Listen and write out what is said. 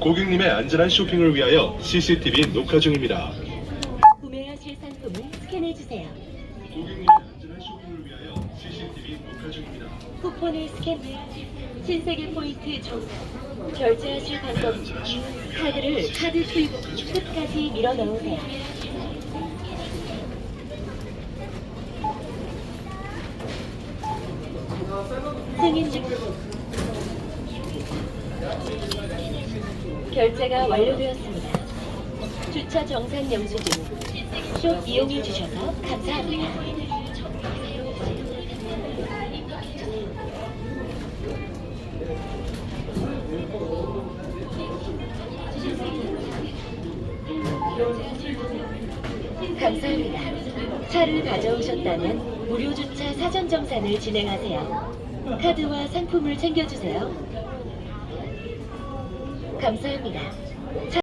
고객님의 안전한 쇼핑을 위하여 CCTV 녹화 중입니다. 구매하실 상품을 스캔해 주세요. 고객님의 안전한 쇼핑을 위하여 CCTV 녹화 중입니다. 쿠폰을 스캔 신세계 포인트 종 결제하실 방법 카드를 카드 투입 끝까지 밀어 넣으세요. 승인 중 결제가 완료되었습니다. 주차 정상 영수 증 숍 이용해 주셔서 감사합니다. 감사합니다. 차를 가져오셨다면 무료 주차 사전 정산을 진행하세요. 카드와 상품을 챙겨주세요. 감사합니다.